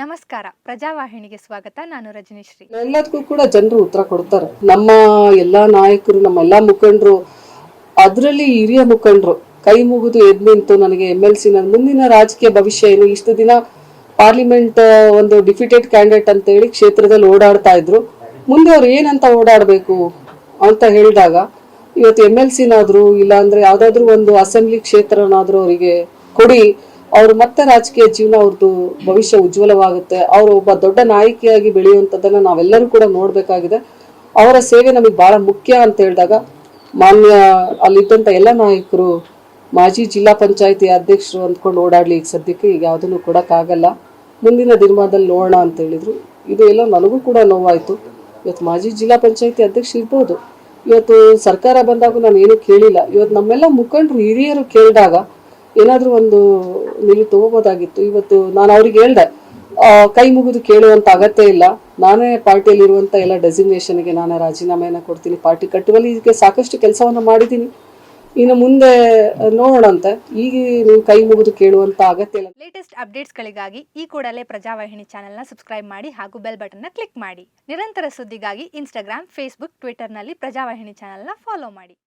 ನಮಸ್ಕಾರ. ಪ್ರಜಾವಾಹಿನಿಗೆ ಸ್ವಾಗತ. ನಾನು ರಜನೀಶ್ರೀ. ಎಲ್ಲದಕ್ಕೂ ಕೂಡ ಜನರು ಉತ್ತರ ಕೊಡ್ತಾರೆ. ನಮ್ಮ ಎಲ್ಲಾ ನಾಯಕರು, ನಮ್ಮ ಎಲ್ಲಾ ಮುಖಂಡರು, ಅದರಲ್ಲಿ ಹಿರಿಯ ಮುಖಂಡರು, ಕೈ ಮುಗಿದು ಎದ್ ನಿಂತು ನನಗೆ ಎಂ ಎಲ್ ಸಿ ಮುಂದಿನ ರಾಜಕೀಯ ಭವಿಷ್ಯ ಏನು? ಇಷ್ಟು ದಿನ ಪಾರ್ಲಿಮೆಂಟ್ ಒಂದು ಡಿಫಿಟೆಡ್ ಕ್ಯಾಂಡಿಡೇಟ್ ಅಂತ ಹೇಳಿ ಕ್ಷೇತ್ರದಲ್ಲಿ ಓಡಾಡ್ತಾ ಇದ್ರು. ಮುಂದೆ ಅವ್ರು ಏನಂತ ಓಡಾಡಬೇಕು ಅಂತ ಹೇಳಿದಾಗ, ಇವತ್ತು ಎಂ ಎಲ್ ಸಿನಾದ್ರು ಇಲ್ಲಾಂದ್ರೆ ಯಾವ್ದಾದ್ರು ಒಂದು ಅಸೆಂಬ್ಲಿ ಕ್ಷೇತ್ರನಾದ್ರೂ ಅವರಿಗೆ ಕೊಡಿ ಅವ್ರು ಮತ್ತೆ ರಾಜಕೀಯ ಜೀವನ ಅವ್ರದ್ದು ಭವಿಷ್ಯ ಉಜ್ವಲವಾಗುತ್ತೆ. ಅವರು ಒಬ್ಬ ದೊಡ್ಡ ನಾಯಕಿಯಾಗಿ ಬೆಳೆಯುವಂಥದ್ದನ್ನ ನಾವೆಲ್ಲರೂ ಕೂಡ ನೋಡಬೇಕಾಗಿದೆ. ಅವರ ಸೇವೆ ನಮಗೆ ಬಹಳ ಮುಖ್ಯ ಅಂತ ಹೇಳಿದಾಗ ಮಾನ್ಯ ಅಲ್ಲಿದ್ದಂಥ ಎಲ್ಲ ನಾಯಕರು, ಮಾಜಿ ಜಿಲ್ಲಾ ಪಂಚಾಯತಿ ಅಧ್ಯಕ್ಷರು ಅಂದ್ಕೊಂಡು ಓಡಾಡ್ಲಿ ಈಗ ಸದ್ಯಕ್ಕೆ, ಈಗ ಯಾವುದನ್ನು ಕೊಡೋಕ್ಕಾಗಲ್ಲ ಮುಂದಿನ ದಿನಮಾನದಲ್ಲಿ ನೋಡೋಣ ಅಂತ ಹೇಳಿದರು. ಇದು ಎಲ್ಲ ನನಗೂ ಕೂಡ ನೋವಾಯಿತು. ಇವತ್ತು ಮಾಜಿ ಜಿಲ್ಲಾ ಪಂಚಾಯತಿ ಅಧ್ಯಕ್ಷ ಇರ್ಬೋದು. ಇವತ್ತು ಸರ್ಕಾರ ಬಂದಾಗ ನಾನು ಏನು ಕೇಳಿಲ್ಲ. ಇವತ್ತು ನಮ್ಮೆಲ್ಲ ಮುಖಂಡರು, ಹಿರಿಯರು ಕೇಳಿದಾಗ ಏನಾದರೂ ಒಂದು ನಿಲು ತಗೋಬೋದಾಗಿತ್ತು. ಇವತ್ತು ನಾನು ಅವ್ರಿಗೆ ಹೇಳ್ದೆ ಕೈ ಮುಗಿದು ಕೇಳುವಂತ ಅಗತ್ಯ ಇಲ್ಲ. ನಾನೇ ಪಾರ್ಟಿಯಲ್ಲಿ ಇರುವಂತ ಎಲ್ಲ ಡೆಸಿಗ್ನೇಷನ್ಗೆ ನಾನೇ ರಾಜೀನಾಮೆಯನ್ನ ಕೊಡ್ತೀನಿ. ಪಾರ್ಟಿ ಕಟ್ಟುವಲ್ಲಿ ಇದಕ್ಕೆ ಸಾಕಷ್ಟು ಕೆಲಸವನ್ನು ಮಾಡಿದ್ದೀನಿ. ಇನ್ನು ಮುಂದೆ ನೋಡೋಣಂತೆ ಈಗ ನೀವು ಕೈ ಮುಗಿದು ಕೇಳುವಂತ ಅಗತ್ಯ ಇಲ್ಲ. ಲೇಟೆಸ್ಟ್ ಅಪ್ಡೇಟ್ಸ್ಗಳಿಗಾಗಿ ಈ ಕೂಡಲೇ ಪ್ರಜಾವಾಹಿನಿ ಚಾನೆಲ್ನ ಸಬ್ಸ್ಕ್ರೈಬ್ ಮಾಡಿ ಹಾಗೂ ಬೆಲ್ ಬಟನ್ನ ಕ್ಲಿಕ್ ಮಾಡಿ. ನಿರಂತರ ಸುದ್ದಿಗಾಗಿ ಇನ್ಸ್ಟಾಗ್ರಾಮ್ ಫೇಸ್ಬುಕ್ ಟ್ವಿಟರ್ನಲ್ಲಿ ಪ್ರಜಾವಾಹಿನಿ ಚಾನೆಲ್ನ ಫಾಲೋ ಮಾಡಿ.